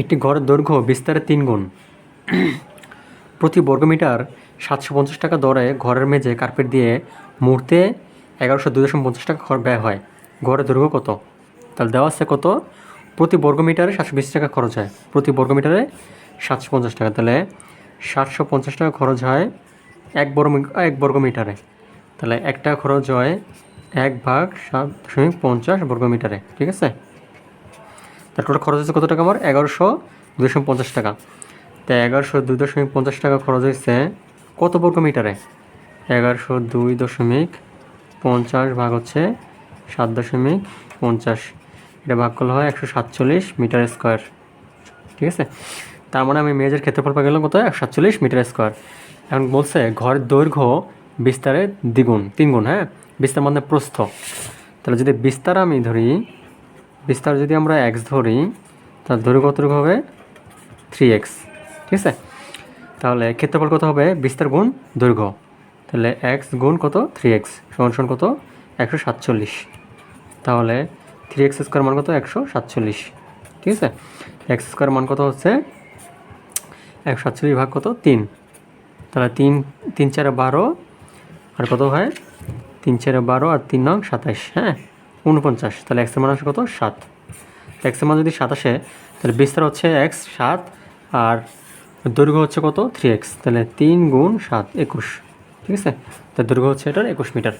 একটি ঘরের দৈর্ঘ্য বিস্তারের তিন গুণ। প্রতি বর্গমিটার সাতশো পঞ্চাশ টাকা দরে ঘরের মেঝে কার্পেট দিয়ে মুহূর্তে এগারোশো দুই দশমিক পঞ্চাশ টাকা ব্যয় হয়। ঘরের দৈর্ঘ্য কত? তাহলে দেওয়া আছে কত? প্রতি বর্গমিটারে সাতশো বিশ টাকা খরচ হয়। প্রতি বর্গমিটারে সাতশো পঞ্চাশ টাকা। তাহলে সাতশো পঞ্চাশ টাকা খরচ হয় এক বর্গ এক বর্গমিটারে। তাহলে এক টাকা খরচ হয় এক ভাগ সাত দশমিক পঞ্চাশ বর্গমিটারে। ঠিক আছে? তার টোটাল খরচ হচ্ছে কত টাকা আমার? এগারোশো দুই দশমিক পঞ্চাশ টাকা। তো এগারোশো দুই দশমিক পঞ্চাশ টাকা খরচ হয়েছে কত বর্গ মিটারে? এগারোশো দুই দশমিক পঞ্চাশ ভাগ হচ্ছে সাত দশমিক পঞ্চাশ। এটা ভাগ করলে হয় একশো সাতচল্লিশ মিটার স্কোয়ার। ঠিক আছে? তার মানে আমি মেজের ক্ষেত্রফল পেয়ে গেলাম কত? একশো সাতচল্লিশ মিটার স্কোয়ার। এখন বলছে ঘরের দৈর্ঘ্য বিস্তারের দ্বিগুণ, তিনগুণ হ্যাঁ? বিস্তার মানে প্রস্থ। তাহলে যদি বিস্তার আমি ধরি বিস্তার যদি আমরা এক্স ধরি তার দৈর্ঘ্য কতটুকু হবে? থ্রি এক্স ঠিক আছে? তাহলে ক্ষেত্রফল কত হবে? বিস্তার গুণ দৈর্ঘ্য। তাহলে এক্স গুণ কত? থ্রি এক্স সমান কত? একশো সাতচল্লিশ। তাহলে থ্রি এক্স স্কোয়ার মান কত? একশো সাতচল্লিশ। ঠিক আছে? এক্স স্কোয়ার মান কত হচ্ছে? একশো সাতচল্লিশ ভাগ কত? তিন। তাহলে তিন তিন চারে বারো, আর কত হয়? তিন চারে বারো আর তিন নং সাতাইশ হ্যাঁ? উনপঞ্চাশ তাহলে এক্সের মান আসে কত? সাত। এক্সের মান যদি সাত আসে, তাহলে বিস্তার হচ্ছে এক্স সাত, আর দৈর্ঘ্য হচ্ছে কত? থ্রি এক্স তাহলে তিন গুণ সাত, একুশ। ঠিক আছে? তাহলে দৈর্ঘ্য হচ্ছে এটার একুশ মিটার।